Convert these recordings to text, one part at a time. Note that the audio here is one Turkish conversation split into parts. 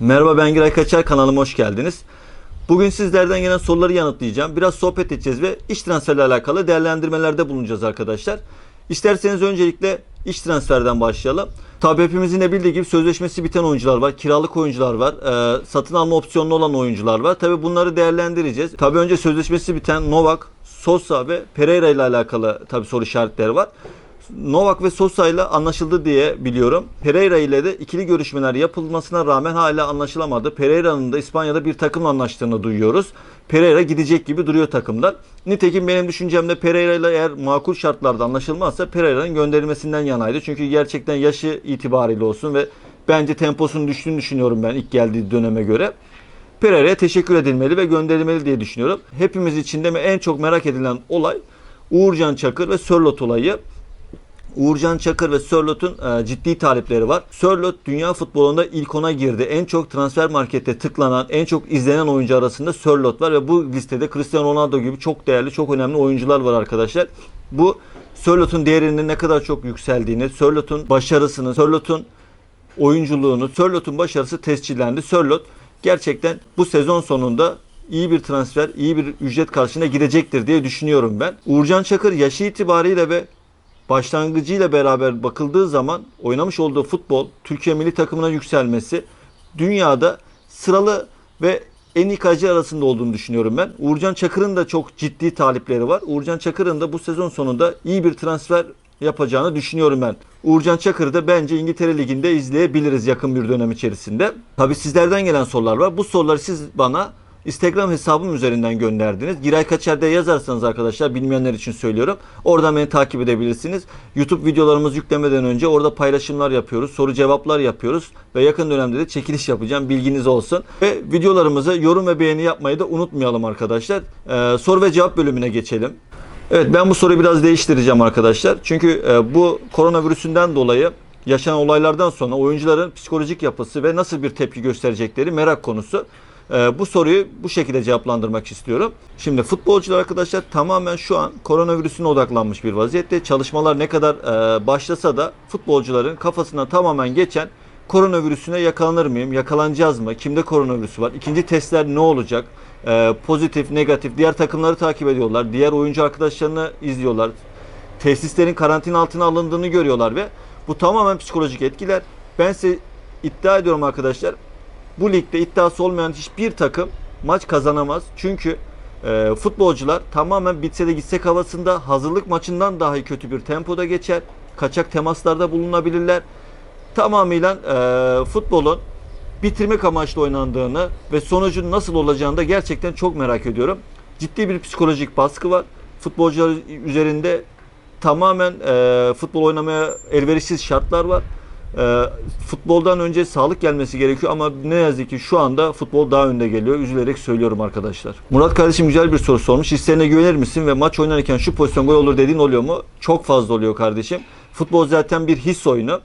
Merhaba ben Giray Kaçar kanalıma hoş geldiniz. Bugün sizlerden gelen soruları yanıtlayacağım. Biraz sohbet edeceğiz ve iş transferle alakalı değerlendirmelerde bulunacağız arkadaşlar. İsterseniz öncelikle iş transferden başlayalım. Tabii hepimizin de bildiği gibi sözleşmesi biten oyuncular var, kiralık oyuncular var, e, satın alma opsiyonlu olan oyuncular var. Tabii bunları değerlendireceğiz. Tabii önce sözleşmesi biten Novak, Sosa ve Pereira ile alakalı tabii soru işaretleri var. Novak ve Sosa ile anlaşıldı diye biliyorum. Pereira ile de ikili görüşmeler yapılmasına rağmen hala anlaşılamadı. Pereira'nın da İspanya'da bir takımla anlaştığını duyuyoruz. Pereira gidecek gibi duruyor takımdan. Nitekim benim düşüncemde Pereira ile eğer makul şartlarda anlaşılmazsa Pereira'nın gönderilmesinden yanaydı. Çünkü gerçekten yaşı itibariyle olsun ve bence temposunun düştüğünü düşünüyorum ben ilk geldiği döneme göre. Pereira'ya teşekkür edilmeli ve gönderilmeli diye düşünüyorum. Hepimiz için de en çok merak edilen olay Uğurcan Çakır ve Sörlot olayı. Uğurcan Çakır ve Sörlot'un e, ciddi talipleri var. Sörlot dünya futbolunda ilk ona girdi. En çok transfer markette tıklanan, en çok izlenen oyuncu arasında Sörlot var ve bu listede Cristiano Ronaldo gibi çok değerli, çok önemli oyuncular var arkadaşlar. Bu Sörlot'un değerinin ne kadar çok yükseldiğini, Sörlot'un başarısını, Sörlot'un oyunculuğunu, Sörlot'un başarısı tescillendi. Sörlot gerçekten bu sezon sonunda iyi bir transfer, iyi bir ücret karşılığında girecektir diye düşünüyorum ben. Uğurcan Çakır yaşı itibariyle ve başlangıcıyla beraber bakıldığı zaman oynamış olduğu futbol, Türkiye milli takımına yükselmesi dünyada sıralı ve en iyi kaleci arasında olduğunu düşünüyorum ben. Uğurcan Çakır'ın da çok ciddi talipleri var. Uğurcan Çakır'ın da bu sezon sonunda iyi bir transfer yapacağını düşünüyorum ben. Uğurcan Çakır'ı da bence İngiltere Ligi'nde izleyebiliriz yakın bir dönem içerisinde. Tabi sizlerden gelen sorular var. Bu soruları siz bana Instagram hesabım üzerinden gönderdiniz. Giray Kaçer'de yazarsanız arkadaşlar bilmeyenler için söylüyorum. Oradan beni takip edebilirsiniz. YouTube videolarımızı yüklemeden önce orada paylaşımlar yapıyoruz. Soru cevaplar yapıyoruz. Ve yakın dönemde de çekiliş yapacağım. Bilginiz olsun. Ve videolarımıza yorum ve beğeni yapmayı da unutmayalım arkadaşlar. Ee, soru ve cevap bölümüne geçelim. Evet ben bu soruyu biraz değiştireceğim arkadaşlar. Çünkü e, bu koronavirüsünden dolayı yaşanan olaylardan sonra oyuncuların psikolojik yapısı ve nasıl bir tepki gösterecekleri merak konusu. Ee, bu soruyu bu şekilde cevaplandırmak istiyorum. Şimdi futbolcular arkadaşlar tamamen şu an koronavirüsüne odaklanmış bir vaziyette. Çalışmalar ne kadar e, başlasa da futbolcuların kafasına tamamen geçen koronavirüsüne yakalanır mıyım? Yakalanacağız mı? Kimde koronavirüsü var? İkinci testler ne olacak? Ee, pozitif, negatif. Diğer takımları takip ediyorlar. Diğer oyuncu arkadaşlarını izliyorlar. Tesislerin karantina altına alındığını görüyorlar ve bu tamamen psikolojik etkiler. Ben size iddia ediyorum arkadaşlar bu ligde iddiası olmayan hiçbir takım maç kazanamaz. Çünkü e, futbolcular tamamen bitse de gitsek havasında hazırlık maçından dahi kötü bir tempoda geçer. Kaçak temaslarda bulunabilirler. Tamamıyla e, futbolun bitirmek amaçlı oynandığını ve sonucun nasıl olacağını da gerçekten çok merak ediyorum. Ciddi bir psikolojik baskı var. Futbolcular üzerinde tamamen e, futbol oynamaya elverişsiz şartlar var. E, futboldan önce sağlık gelmesi gerekiyor ama ne yazık ki şu anda futbol daha önde geliyor. Üzülerek söylüyorum arkadaşlar. Murat kardeşim güzel bir soru sormuş. Hislerine güvenir misin ve maç oynarken şu pozisyon gol olur dediğin oluyor mu? Çok fazla oluyor kardeşim. Futbol zaten bir his oyunu.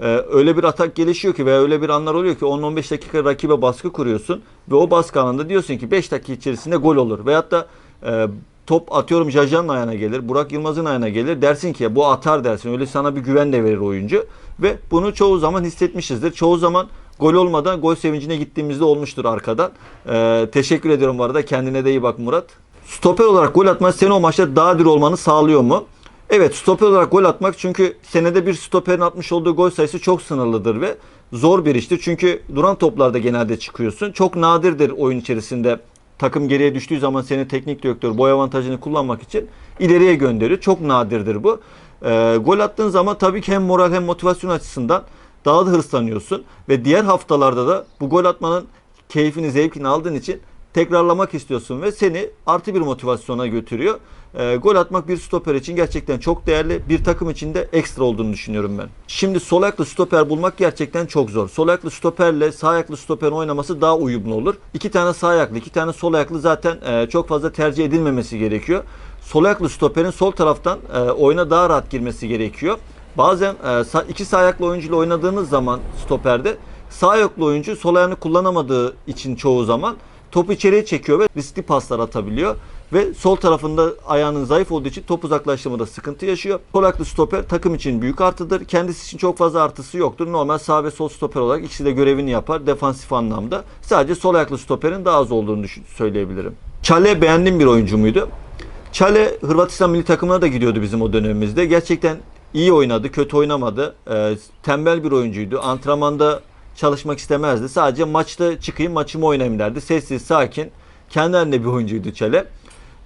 Ee, öyle bir atak gelişiyor ki veya öyle bir anlar oluyor ki 10-15 dakika rakibe baskı kuruyorsun ve o baskı anında diyorsun ki 5 dakika içerisinde gol olur. Veyahut da e, top atıyorum Jajan'ın ayağına gelir, Burak Yılmaz'ın ayağına gelir. Dersin ki bu atar dersin. Öyle sana bir güven de verir oyuncu. Ve bunu çoğu zaman hissetmişizdir. Çoğu zaman gol olmadan gol sevincine gittiğimizde olmuştur arkadan. Ee, teşekkür ediyorum bu arada. Kendine de iyi bak Murat. Stoper olarak gol atmak seni o maçta daha diri olmanı sağlıyor mu? Evet stoper olarak gol atmak çünkü senede bir stoperin atmış olduğu gol sayısı çok sınırlıdır ve zor bir iştir. Çünkü duran toplarda genelde çıkıyorsun. Çok nadirdir oyun içerisinde takım geriye düştüğü zaman seni teknik direktör boy avantajını kullanmak için ileriye gönderiyor. Çok nadirdir bu. Ee, gol attığın zaman tabii ki hem moral hem motivasyon açısından daha da hırslanıyorsun ve diğer haftalarda da bu gol atmanın keyfini, zevkini aldığın için tekrarlamak istiyorsun ve seni artı bir motivasyona götürüyor. E, gol atmak bir stoper için gerçekten çok değerli. Bir takım için de ekstra olduğunu düşünüyorum ben. Şimdi sol ayaklı stoper bulmak gerçekten çok zor. Sol ayaklı stoperle sağ ayaklı stoperin oynaması daha uyumlu olur. İki tane sağ ayaklı, iki tane sol ayaklı zaten e, çok fazla tercih edilmemesi gerekiyor. Sol ayaklı stoperin sol taraftan e, oyuna daha rahat girmesi gerekiyor. Bazen e, iki sağ ayaklı oyuncuyla oynadığınız zaman stoperde sağ ayaklı oyuncu sol ayağını kullanamadığı için çoğu zaman topu içeriye çekiyor ve riskli paslar atabiliyor. Ve sol tarafında ayağının zayıf olduğu için top uzaklaştırmada sıkıntı yaşıyor. Sol ayaklı stoper takım için büyük artıdır. Kendisi için çok fazla artısı yoktur. Normal sağ ve sol stoper olarak ikisi de görevini yapar defansif anlamda. Sadece sol ayaklı stoperin daha az olduğunu düşün- söyleyebilirim. Çale beğendiğim bir oyuncu muydu? Çale Hırvatistan milli takımına da gidiyordu bizim o dönemimizde. Gerçekten iyi oynadı, kötü oynamadı. Ee, tembel bir oyuncuydu. Antrenmanda çalışmak istemezdi. Sadece maçta çıkayım, maçımı oynayayım derdi. Sessiz, sakin, kendi halinde bir oyuncuydu Çale.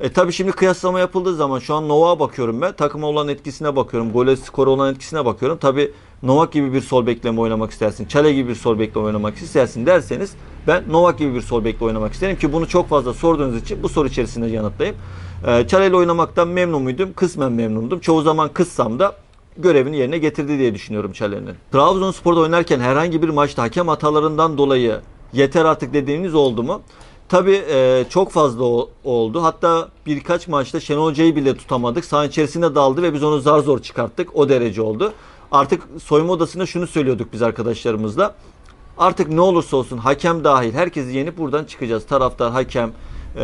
E tabii şimdi kıyaslama yapıldığı zaman şu an Novak'a bakıyorum ben. Takıma olan etkisine bakıyorum. Gole skora olan etkisine bakıyorum. Tabii Novak gibi bir sol bekle mi oynamak istersin? Çale gibi bir sol bekle oynamak istersin derseniz ben Novak gibi bir sol bekle oynamak isterim ki bunu çok fazla sorduğunuz için bu soru içerisinde yanıtlayayım. E, Çale ile oynamaktan memnun muydum? Kısmen memnundum. Çoğu zaman kızsam da görevini yerine getirdi diye düşünüyorum Çale'nin. Trabzonspor'da oynarken herhangi bir maçta hakem hatalarından dolayı yeter artık dediğiniz oldu mu? Tabii e, çok fazla o- oldu. Hatta birkaç maçta Şenol Hoca'yı bile tutamadık. Saha içerisinde daldı ve biz onu zar zor çıkarttık. O derece oldu. Artık soyunma odasında şunu söylüyorduk biz arkadaşlarımızla. Artık ne olursa olsun hakem dahil herkesi yenip buradan çıkacağız. Taraftar, hakem, e,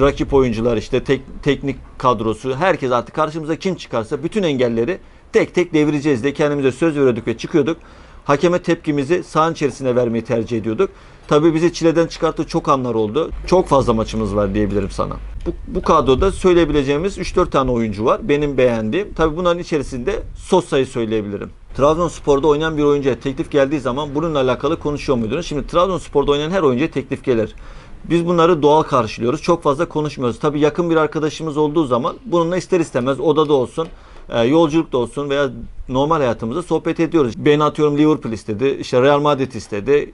rakip oyuncular işte tek, teknik kadrosu herkes artık karşımıza kim çıkarsa bütün engelleri tek tek devireceğiz diye kendimize söz veriyorduk ve çıkıyorduk. Hakeme tepkimizi sahanın içerisine vermeyi tercih ediyorduk. Tabii bizi çileden çıkarttığı çok anlar oldu. Çok fazla maçımız var diyebilirim sana. Bu, bu kadroda söyleyebileceğimiz 3-4 tane oyuncu var. Benim beğendiğim. Tabii bunların içerisinde Sosa'yı söyleyebilirim. Trabzonspor'da oynayan bir oyuncuya teklif geldiği zaman bununla alakalı konuşuyor muydunuz? Şimdi Trabzonspor'da oynayan her oyuncuya teklif gelir. Biz bunları doğal karşılıyoruz. Çok fazla konuşmuyoruz. Tabii yakın bir arkadaşımız olduğu zaman bununla ister istemez odada olsun, e, yolculukta olsun veya normal hayatımızda sohbet ediyoruz. Ben atıyorum Liverpool istedi, işte Real Madrid istedi,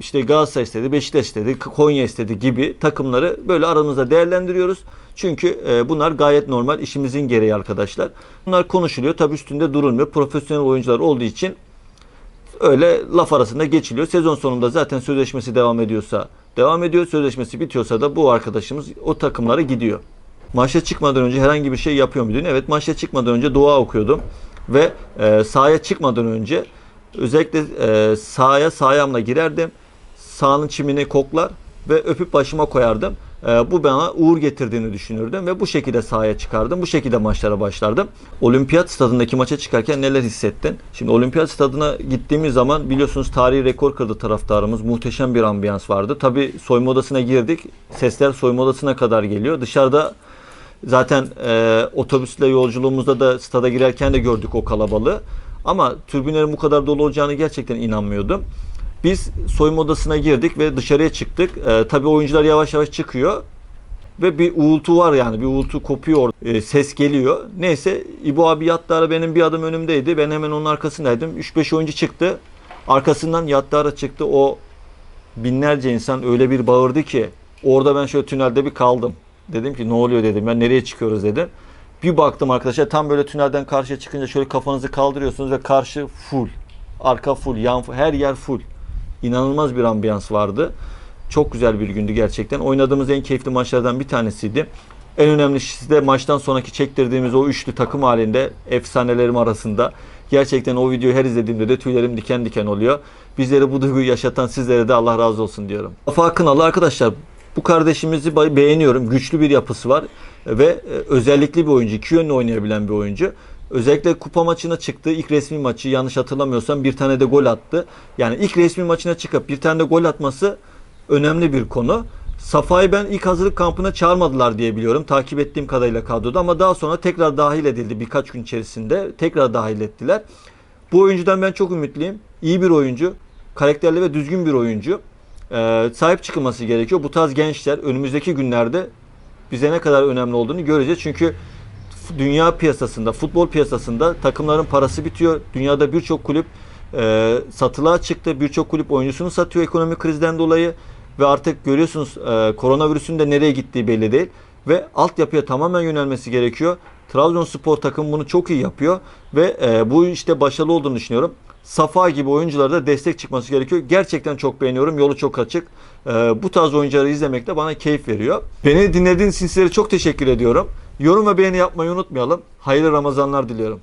işte Galatasaray istedi, Beşiktaş istedi, Konya istedi gibi takımları böyle aramızda değerlendiriyoruz. Çünkü e, bunlar gayet normal işimizin gereği arkadaşlar. Bunlar konuşuluyor. Tabii üstünde durulmuyor. Profesyonel oyuncular olduğu için öyle laf arasında geçiliyor. Sezon sonunda zaten sözleşmesi devam ediyorsa devam ediyor. Sözleşmesi bitiyorsa da bu arkadaşımız o takımlara gidiyor. Maçta çıkmadan önce herhangi bir şey yapıyor muydun? Evet maçta çıkmadan önce dua okuyordum. Ve e, sahaya çıkmadan önce özellikle e, sahaya sağ ayağımla girerdim. Sahanın çimini koklar ve öpüp başıma koyardım. E, bu bana uğur getirdiğini düşünürdüm ve bu şekilde sahaya çıkardım. Bu şekilde maçlara başlardım. Olimpiyat stadındaki maça çıkarken neler hissettin? Şimdi olimpiyat stadına gittiğimiz zaman biliyorsunuz tarihi rekor kırdı taraftarımız. Muhteşem bir ambiyans vardı. Tabi soyunma odasına girdik. Sesler soyunma odasına kadar geliyor. Dışarıda Zaten e, otobüsle yolculuğumuzda da stada girerken de gördük o kalabalığı. Ama tribünlerin bu kadar dolu olacağını gerçekten inanmıyordum. Biz soyunma odasına girdik ve dışarıya çıktık. E, tabii oyuncular yavaş yavaş çıkıyor. Ve bir uğultu var yani bir uğultu kopuyor e, ses geliyor. Neyse İbo abi yattara benim bir adım önümdeydi. Ben hemen onun arkasındaydım. 3-5 oyuncu çıktı. Arkasından yattara çıktı. O binlerce insan öyle bir bağırdı ki orada ben şöyle tünelde bir kaldım. Dedim ki ne oluyor dedim ya nereye çıkıyoruz dedim. Bir baktım arkadaşlar tam böyle tünelden karşıya çıkınca şöyle kafanızı kaldırıyorsunuz ve karşı full. Arka full, yan full, her yer full. İnanılmaz bir ambiyans vardı. Çok güzel bir gündü gerçekten. Oynadığımız en keyifli maçlardan bir tanesiydi. En önemlisi de maçtan sonraki çektirdiğimiz o üçlü takım halinde efsanelerim arasında. Gerçekten o videoyu her izlediğimde de tüylerim diken diken oluyor. Bizlere bu duyguyu yaşatan sizlere de Allah razı olsun diyorum. Mustafa Akınalı arkadaşlar bu kardeşimizi beğeniyorum. Güçlü bir yapısı var ve e, özellikli bir oyuncu. iki yönlü oynayabilen bir oyuncu. Özellikle kupa maçına çıktı. İlk resmi maçı yanlış hatırlamıyorsam bir tane de gol attı. Yani ilk resmi maçına çıkıp bir tane de gol atması önemli bir konu. Safa'yı ben ilk hazırlık kampına çağırmadılar diye biliyorum. Takip ettiğim kadarıyla kadroda ama daha sonra tekrar dahil edildi birkaç gün içerisinde. Tekrar dahil ettiler. Bu oyuncudan ben çok ümitliyim. İyi bir oyuncu. Karakterli ve düzgün bir oyuncu. Ee, sahip çıkılması gerekiyor. Bu tarz gençler önümüzdeki günlerde bize ne kadar önemli olduğunu göreceğiz. Çünkü dünya piyasasında, futbol piyasasında takımların parası bitiyor. Dünyada birçok kulüp e, satılığa çıktı. Birçok kulüp oyuncusunu satıyor ekonomik krizden dolayı. Ve artık görüyorsunuz e, koronavirüsün de nereye gittiği belli değil. Ve altyapıya tamamen yönelmesi gerekiyor. Trabzonspor takım bunu çok iyi yapıyor. Ve e, bu işte başarılı olduğunu düşünüyorum. Safa gibi oyunculara da destek çıkması gerekiyor. Gerçekten çok beğeniyorum. Yolu çok açık. E, bu tarz oyuncuları izlemek de bana keyif veriyor. Beni dinlediğiniz için sizlere çok teşekkür ediyorum. Yorum ve beğeni yapmayı unutmayalım. Hayırlı Ramazanlar diliyorum.